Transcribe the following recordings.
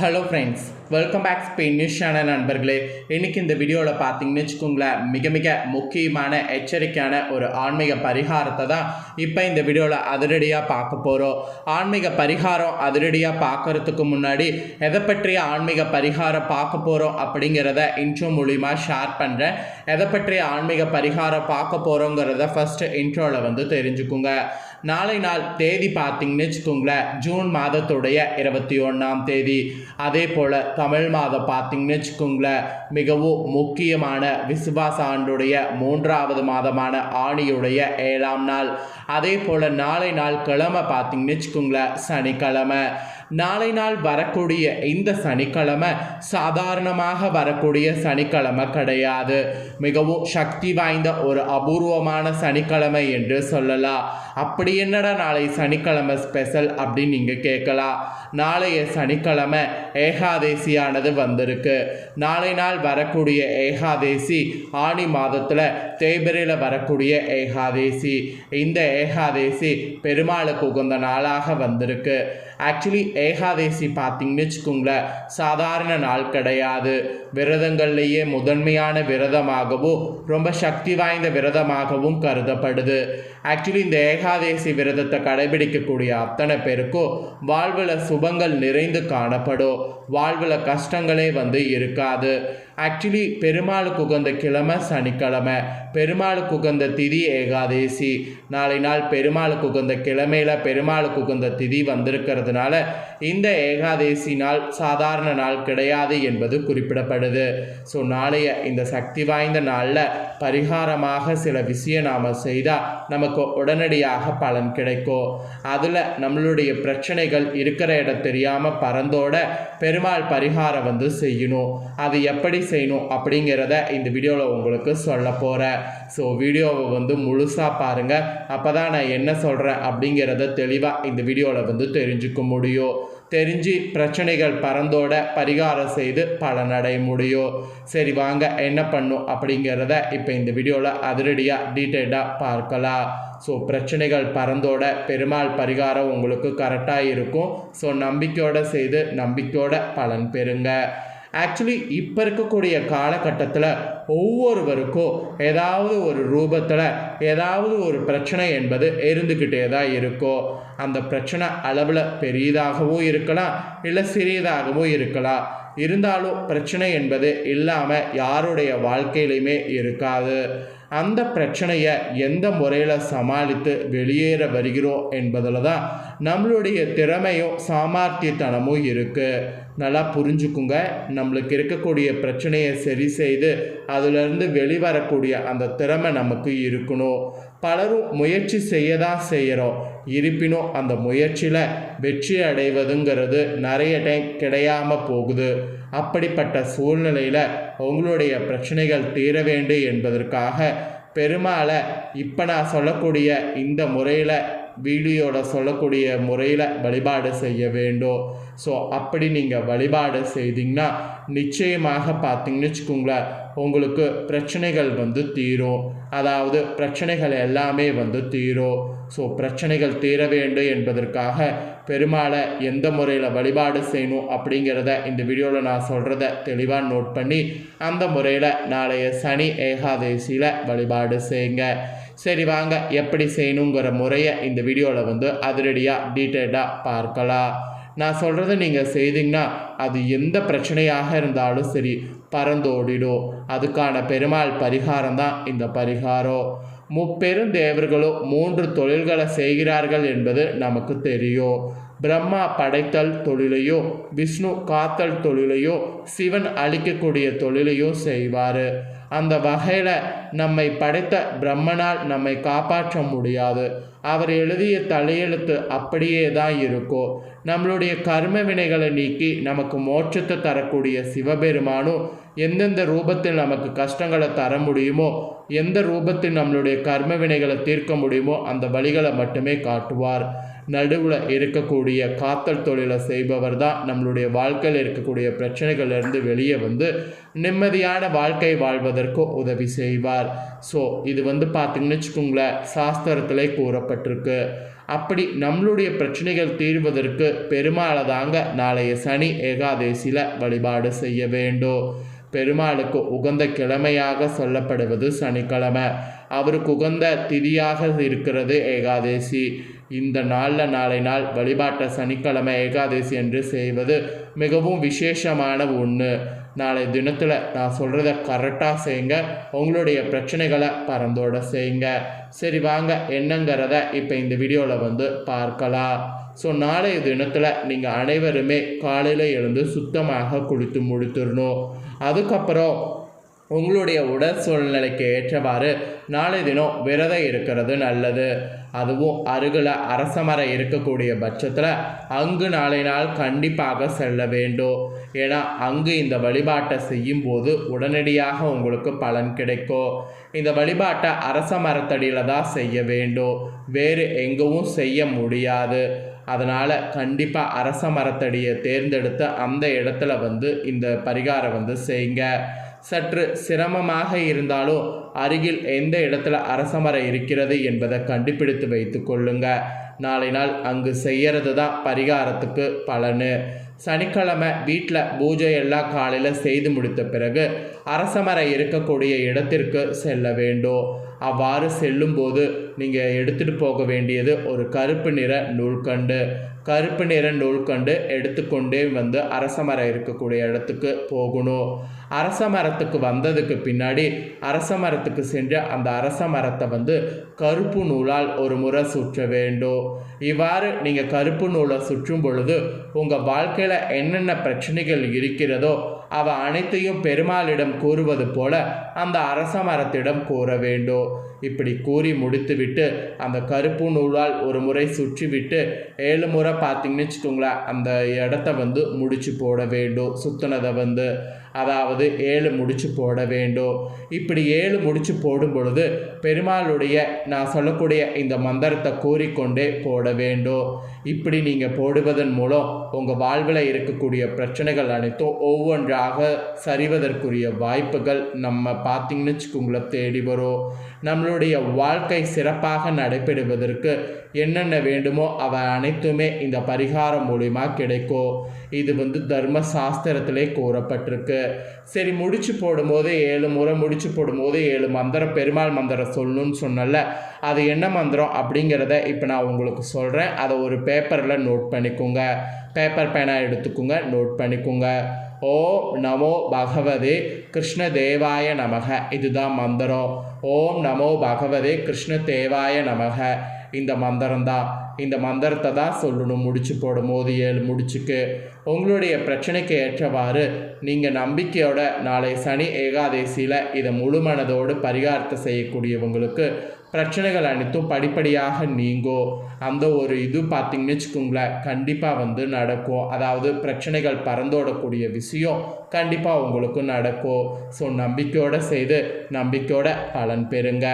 Hello friends welcome back Spain news channel நண்பர்களே. இன்றைக்கி இந்த வீடியோவில் பார்த்தீங்கன்னு வச்சுக்கோங்களேன் மிக மிக முக்கியமான எச்சரிக்கையான ஒரு ஆன்மீக பரிகாரத்தை தான் இப்போ இந்த வீடியோவில் அதிரடியாக பார்க்க போகிறோம் ஆன்மீக பரிகாரம் அதிரடியாக பார்க்கறதுக்கு முன்னாடி எதை பற்றிய ஆன்மீக பரிகாரம் பார்க்க போகிறோம் அப்படிங்கிறத இன்ட்ரோ மூலிமா ஷேர் பண்ணுறேன் எதை பற்றிய ஆன்மீக பரிகாரம் பார்க்க போகிறோங்கிறத ஃபஸ்ட்டு இன்ட்ரோவில் வந்து தெரிஞ்சுக்குங்க. நாளை நாள் தேதி பார்த்தீங்கன்னு வச்சுக்கோங்களேன். ஜூன் மாதத்துடைய இருபத்தி ஒன்றாம் தேதி. அதே போல் தமிழ் மாதம் பார்த்தீங்கன்னு வச்சுக்கோங்களேன். மிகவும் முக்கியமான விசுவாச ஆண்டுடைய மூன்றாவது மாதமான ஆணியுடைய ஏழாம் நாள். அதே போல் நாளை நாள் கிழமை பார்த்தீங்கன்னு வச்சுக்கோங்களேன். சனிக்கிழமை. நாளை நாள் வரக்கூடிய இந்த சனிக்கிழமை சாதாரணமாக வரக்கூடிய சனிக்கிழமை கிடையாது. மிகவும் சக்தி வாய்ந்த ஒரு அபூர்வமான சனிக்கிழமை என்று சொல்லலாம். அப்படி என்னடா நாளை சனிக்கிழமை ஸ்பெஷல் அப்படின்னு நீங்கள் கேட்கலாம். நாளைய சனிக்கிழமை ஏகாதேசியானது வந்திருக்கு. நாளை நாள் வரக்கூடிய ஏகாதேசி ஆணி மாதத்தில் தேய்பிரையில் வரக்கூடிய ஏகாதேசி. இந்த ஏகாதேசி பெருமாளுக்கு உகந்த நாளாக வந்திருக்கு. ஆக்சுவலி ஏகாதேசி பார்த்தீங்கன்னு வச்சுக்கோங்களேன் சாதாரண நாள் கிடையாது. விரதங்கள்லேயே முதன்மையான விரதமாகவும் ரொம்ப சக்தி வாய்ந்த விரதமாகவும் கருதப்படுது. ஆக்சுவலி இந்த ஏகாதேசி விரதத்தை கடைபிடிக்கக்கூடிய அத்தனை பேருக்கும் வாழ்வில் சுபங்கள் நிறைந்து காணப்படும். வாழ்வில் கஷ்டங்களே வந்து இருக்காது. ஆக்சுவலி பெருமாளுக்கு உகந்த கிழமை சனிக்கிழமை. பெருமாளுக்கு உகந்த திதி ஏகாதேசி. நாளை நாள் பெருமாளுக்கு உகந்த கிழமையில் பெருமாளுக்கு உகந்த திதி வந்திருக்கிறதுனால இந்த ஏகாதேசி நாள் சாதாரண நாள் கிடையாது என்பது குறிப்பிடப்படுது. ஸோ நாளைய இந்த சக்தி வாய்ந்த நாளில் பரிகாரமாக சில விஷயம் நாம் செய்தால் நமக்கு உடனடியாக பலன் கிடைக்கும். அதில் நம்மளுடைய பிரச்சனைகள் இருக்கிற இடம் தெரியாமல் பறந்தோட பெருமாள் பரிகாரம் வந்து செய்யணும். அது எப்படி செய்யணும் அப்படிங்கிறத இந்த வீடியோவில் உங்களுக்கு சொல்ல போகிறேன் ஸோ வீடியோவை வந்து முழுசாக பாருங்கள் அப்போ தான் நான் என்ன சொல்கிறேன் அப்படிங்கிறத தெளிவாக இந்த வீடியோவில் வந்து தெரிஞ்சுக்க முடியும். தெரிஞ்சு பிரச்சனைகள் பறந்தோட பரிகாரம் செய்து பலனடைய முடியும். சரி வாங்க என்ன பண்ணும் அப்படிங்கிறத இப்போ இந்த வீடியோவில் அதிரடியாக டீட்டெயிலாக பார்க்கலாம். ஸோ பிரச்சனைகள் பறந்தோட பெருமாள் பரிகாரம் உங்களுக்கு கரெக்டாக இருக்கும். ஸோ நம்பிக்கையோடு செய்து நம்பிக்கையோட பலன் பெறுங்க. ஆக்சுவலி இப்போ இருக்கக்கூடிய காலகட்டத்தில் ஒவ்வொருவருக்கும் ஏதாவது ஒரு ரூபத்தில் ஏதாவது ஒரு பிரச்சனை என்பது இருந்துக்கிட்டே தான் இருக்கும் அந்த பிரச்சனை அளவில் பெரியதாகவும் இருக்கலாம் இல்லை சிறியதாகவும் இருக்கலாம். இருந்தாலும் பிரச்சனை என்பது இல்லாமல் யாருடைய வாழ்க்கையிலையுமே இருக்காது. அந்த பிரச்சனையை எந்த முறையில் சமாளித்து வெளியேற வருகிறோம் என்பதில் தான் நம்மளுடைய திறமையும் சாமர்த்தியத்தனமும் இருக்குது நல்லா புரிஞ்சுக்குங்க. நம்மளுக்கு இருக்கக்கூடிய பிரச்சனையை சரி செய்து அதிலிருந்து வெளிவரக்கூடிய அந்த திறமை நமக்கு இருக்கணும். பலரும் முயற்சி செய்ய தான் செய்கிறோம். இருப்பினும் அந்த முயற்சியில் வெற்றி அடைவதுங்கிறது நிறைய டைம் கிடையாமல் போகுது. அப்படிப்பட்ட சூழ்நிலையில் உங்களுடைய பிரச்சனைகள் தீர வேண்டும் என்பதற்காக பெருமாளை இப்போ நான் சொல்லக்கூடிய இந்த முறையில் வீடியோட சொல்லக்கூடிய முறையில் வழிபாடு செய்ய வேண்டும். ஸோ அப்படி நீங்கள் வழிபாடு செய்தீங்கன்னா நிச்சயமாக பார்த்தீங்கன்னு வச்சுக்கோங்களேன் உங்களுக்கு பிரச்சனைகள் வந்து தீரும். அதாவது பிரச்சனைகள் எல்லாமே வந்து தீரும். ஸோ பிரச்சனைகள் தீர வேண்டும் என்பதற்காக பெருமாளை எந்த முறையில் வழிபாடு செய்யணும் அப்படிங்கிறத இந்த வீடியோவில் நான் சொல்கிறத தெளிவாக நோட் பண்ணி அந்த முறையில் நாளைய சனி ஏகாதேசியில் வழிபாடு செய்யுங்க. சரி வாங்க எப்படி செய்யணுங்கிற முறையை இந்த வீடியோவில் வந்து அதிரடியாக டீட்டெயிலாக பார்க்கலாம். நான் சொல்கிறத நீங்கள் செய்தீங்கன்னா அது எந்த பிரச்சனையாக இருந்தாலும் சரி பறந்தோடிடும். அதுக்கான பெருமாள் பரிகாரம் தான் இந்த பரிகாரம். முப்பெரும் தேவர்களும் மூன்று தொழில்களை செய்கிறார்கள் என்பது நமக்கு தெரியும். பிரம்மா படைத்தல் தொழிலையோ விஷ்ணு காத்தல் தொழிலையோ சிவன் அழிக்கக்கூடிய தொழிலையோ செய்வார். அந்த வகையில் நம்மை படைத்த பிரம்மனால் நம்மை காப்பாற்ற முடியாது. அவர் எழுதிய தலையெழுத்து அப்படியே தான் இருக்கும் நம்மளுடைய கர்ம வினைகளை நீக்கி நமக்கு மோட்சத்தை தரக்கூடிய சிவபெருமானும் எந்தெந்த ரூபத்தில் நமக்கு கஷ்டங்களை தர முடியுமோ எந்த ரூபத்தில் நம்மளுடைய கர்ம வினைகளை தீர்க்க முடியுமோ அந்த வழிகளை மட்டுமே காட்டுவார். நடுவில் இருக்கக்கூடிய காத்தல் தொழிலை செய்பவர் தான் நம்மளுடைய வாழ்க்கையில் இருக்கக்கூடிய பிரச்சனைகள்லேருந்து வெளியே வந்து நிம்மதியான வாழ்க்கை வாழ்வதற்கு உதவி செய்வார். ஸோ இது வந்து பார்த்திங்கன்னு வச்சுக்கோங்களேன் சாஸ்திரத்திலே கூறப்பட்டிருக்கு. அப்படி நம்மளுடைய பிரச்சனைகள் தீர்வதற்கு பெருமாளை தாங்க நாளைய சனி ஏகாதேசியில் வழிபாடு செய்ய வேண்டும். பெருமாளுக்கு உகந்த கிழமையாக சொல்லப்படுவது சனிக்கிழமை. அவருக்கு உகந்த திதியாக இருக்கிறது ஏகாதேசி. இந்த நாளில் நாளை நாள் வழிபாட்டை சனிக்கிழமை ஏகாதசி என்று செய்வது மிகவும் விசேஷமான ஒன்று நாளை தினத்தில் நான் சொல்கிறத கரெக்டாக செய்யுங்க உங்களுடைய பிரச்சனைகளை பறந்தோட செய்யுங்க சரி வாங்க. என்னங்கிறத இப்போ இந்த வீடியோவில் வந்து பார்க்கலாம். ஸோ நாளைய தினத்தில் நீங்கள் அனைவருமே காலையில் எழுந்து சுத்தமாக குளித்து முடித்துடணும். அதுக்கப்புறம் உங்களுடைய உடல் சூழ்நிலைக்கு ஏற்றவாறு நாளை தினம் விரதம் இருக்கிறது நல்லது. அதுவும் அருகில் அரச மரம் இருக்கக்கூடிய பட்சத்தில் அங்கு நாளை நாள் கண்டிப்பாக செல்ல வேண்டும். ஏன்னா அங்கு இந்த வழிபாட்டை செய்யும்போது உடனடியாக உங்களுக்கு பலன் கிடைக்கும். இந்த வழிபாட்டை அரச மரத்தடியில் தான் செய்ய வேண்டும். வேறு எங்கவும் செய்ய முடியாது. அதனால் கண்டிப்பாக அரச மரத்தடியை தேர்ந்தெடுத்து அந்த இடத்துல வந்து இந்த பரிகாரம் வந்து செய்யுங்க. சற்று சிரமமாக இருந்தாலும் அருகில் எந்த இடத்துல அரசமரம் இருக்கிறது என்பதை கண்டுபிடித்து வைத்து கொள்ளுங்க. நாளை நாள் அங்கு செய்யறது தான் பரிகாரத்துக்கு பலனு. சனிக்கிழமை வீட்டில் பூஜை எல்லாம் காலையில் செய்து முடித்த பிறகு அரசமரம் இருக்கக்கூடிய இடத்திற்கு செல்ல வேண்டும். அவ்வாறு செல்லும்போது நீங்கள் எடுத்துகிட்டு போக வேண்டியது ஒரு கருப்பு நிற நூல்கண்டு. கருப்பு நிற நூல்கண்டு எடுத்துக்கொண்டே வந்து அரச மரம் இருக்கக்கூடிய இடத்துக்கு போகணும். அரச மரத்துக்கு வந்ததுக்கு பின்னாடி அரச மரத்துக்கு சென்று அந்த அரச மரத்தை வந்து கருப்பு நூலால் ஒரு முறை சுற்ற வேண்டும். இவ்வாறு நீங்கள் கருப்பு நூலை சுற்றும் பொழுது உங்கள் வாழ்க்கையில் என்னென்ன பிரச்சனைகள் இருக்கிறதோ அவ அனைத்தையும் பெருமாளிடம் கூறுவது போல அந்த அரச மரத்திடம் கூற வேண்டும் இப்படி கூறி முடித்துவிட்டு அந்த கருப்பு நூலால் ஒரு முறை சுற்றிவிட்டு ஏழு முறை பார்த்தீங்கன்னு வச்சுக்கோங்களேன் அந்த இடத்த வந்து முடிச்சு போட வேண்டும் சுத்தினதை வந்து. அதாவது ஏழு முடிச்சு போட வேண்டும். இப்படி ஏழு முடிச்சு போடும் பொழுது பெருமாளுடைய நான் சொல்லக்கூடிய இந்த மந்திரத்தை கூறிக்கொண்டே போட வேண்டும். இப்படி நீங்கள் போடுவதன் மூலம் உங்கள் வாழ்வில் இருக்கக்கூடிய பிரச்சனைகள் அனைத்தும் ஒவ்வொன்றாக சரிவதற்குரிய வாய்ப்புகள் நம்ம பார்த்தீங்கன்னு வச்சுக்கோங்களேன் தேடி வரும். நம்மளுடைய வாழ்க்கை சிறப்பாக நடைபெறுவதற்கு என்னென்ன வேண்டுமோ அவை அனைத்துமே இந்த பரிகாரம் மூலிமா கிடைக்கும். இது வந்து தர்ம சாஸ்திரத்திலே கூறப்பட்டிருக்கு. சரி முடிச்சு போடும்போது ஏழு முறை முடிச்சு போடும்போது ஏழு மந்திரம் பெருமாள் மந்திரம் சொல்லணும்னு சொன்னல அது என்ன மந்திரம் அப்படிங்கிறத இப்போ நான் உங்களுக்கு சொல்கிறேன் அதை ஒரு பேப்பரில் நோட் பண்ணிக்கோங்க. பேப்பர் பேனா எடுத்துக்கோங்க நோட் பண்ணிக்கோங்க. ஓம் நமோ பகவதே கிருஷ்ண தேவாய நமக. இதுதான் மந்திரம். ஓம் நமோ பகவதே கிருஷ்ண தேவாய நமக. இந்த மந்திரம் தான். இந்த மந்திரத்தை தான் சொல்லணும். முடிச்சு போடும்போது ஏழு முடிச்சுக்கு. உங்களுடைய பிரச்சனைக்கு ஏற்றவாறு நீங்கள் நம்பிக்கையோட நாளை சனி ஏகாதேசியில் இதை முழு மனதோடு பரிகாரத்தை செய்யக்கூடியவங்களுக்கு பிரச்சனைகள் அனைத்தும் படிப்படியாக நீங்கோ. அந்த ஒரு இது பார்த்திங்கன்னு வச்சுக்கோங்களேன் கண்டிப்பாக வந்து நடக்கும். அதாவது பிரச்சனைகள் பறந்தோடக்கூடிய விஷயம் கண்டிப்பாக உங்களுக்கு நடக்கும். ஸோ நம்பிக்கையோடு செய்து நம்பிக்கையோட பலன் பெறுங்க.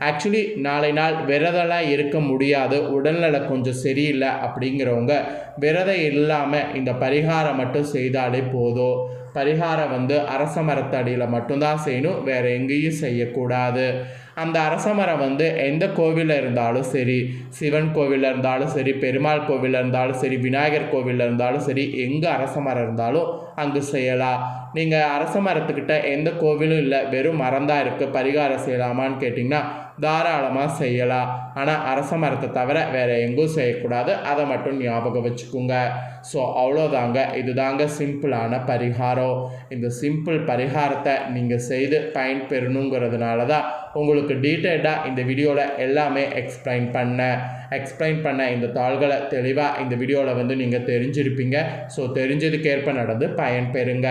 ஆக்சுவலி நாளை நாள் விரதம்லாம் இருக்க முடியாது. உடல்நல கொஞ்சம் சரியில்லை அப்படிங்கிறவங்க விரதம் இல்லாமல் இந்த பரிகாரம் மட்டும் செய்தாலே போதும். பரிகாரம் வந்து அரச மரத்தடியில் மட்டும்தான் செய்யணும் வேறு எங்கேயும் செய்யக்கூடாது. அந்த அரச மரம் வந்து எந்த கோவிலில் இருந்தாலும் சரி சிவன் கோவிலில் இருந்தாலும் சரி பெருமாள் கோவிலில் இருந்தாலும் சரி விநாயகர் கோவிலில் இருந்தாலும் சரி எங்கே அரச மரம் இருந்தாலும் அங்கு செய்யலாம். நீங்கள் அரச மரத்துக்கிட்ட எந்த கோவிலும் இல்லை வெறும் மரம் இருக்குது பரிகாரம் செய்யலாமான்னு கேட்டிங்கன்னா தாராளமாக செய்யலாம். ஆனால் அரச மரத்தை தவிர வேறு எங்கும் செய்யக்கூடாது. அதை மட்டும் ஞாபகம் வச்சுக்கோங்க. ஸோ அவ்வளோதாங்க இதுதாங்க சிம்பிளான பரிகாரம். இந்த சிம்பிள் பரிகாரத்தை நீங்கள் செய்து பயன் பெறணுங்கிறதுனால தான் உங்களுக்கு டீட்டெயில்டாக இந்த வீடியோவில் எல்லாமே எக்ஸ்பிளைன் பண்ணேன் எக்ஸ்பிளைன் பண்ண இந்த தாள்களை தெளிவாக இந்த வீடியோவில் வந்து நீங்கள் தெரிஞ்சிருப்பீங்க. ஸோ தெரிஞ்சதுக்கேற்ப நடந்து பயன் பெறுங்க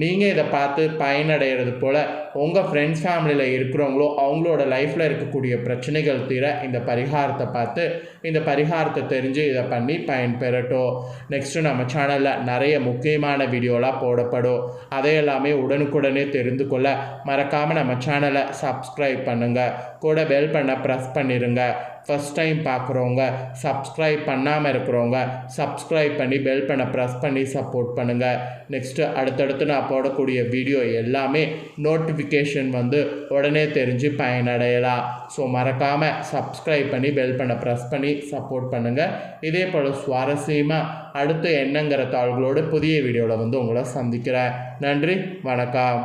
நீங்கள் இதை பார்த்து பயனடைகிறது போல் உங்கள் ஃப்ரெண்ட்ஸ் ஃபேமிலியில் இருக்கிறவங்களோ அவங்களோட லைஃப்பில் இருக்கக்கூடிய பிரச்சனைகள் தீர இந்த பரிகாரத்தை பார்த்து இந்த பரிகாரத்தை தெரிஞ்சு இதை பண்ணி பயன்பெறட்டும். நெக்ஸ்ட்டு நம்ம சேனலில் நிறைய முக்கியமான வீடியோலாம் போடப்படும். அதை எல்லாமே உடனுக்குடனே தெரிந்து கொள்ள மறக்காமல் நம்ம சேனலை சப்ஸ்கிரைப் பண்ணுங்கள் கூட பெல் பண்ண ப்ரெஸ் பண்ணிடுங்க ஃபஸ்ட் டைம் பார்க்குறவங்க சப்ஸ்கிரைப் பண்ணாமல் இருக்கிறவங்க சப்ஸ்கிரைப் பண்ணி பெல் பண்ண ப்ரெஸ் பண்ணி சப்போர்ட் பண்ணுங்கள் நெக்ஸ்ட்டு அடுத்தடுத்து நான் போடக்கூடிய வீடியோ எல்லாமே நோட்டிஃபிகேஷன் வந்து உடனே தெரிஞ்சு பயனடையலாம். ஸோ மறக்காமல் சப்ஸ்கிரைப் பண்ணி பெல் பண்ண ப்ரெஸ் பண்ணி சப்போர்ட் பண்ணுங்கள் இதே போல் சுவாரஸ்யமாக அடுத்து என்னங்கிற தாள்களோடு புதிய வீடியோவில் வந்து உங்களை சந்திக்கிறேன். நன்றி வணக்கம்.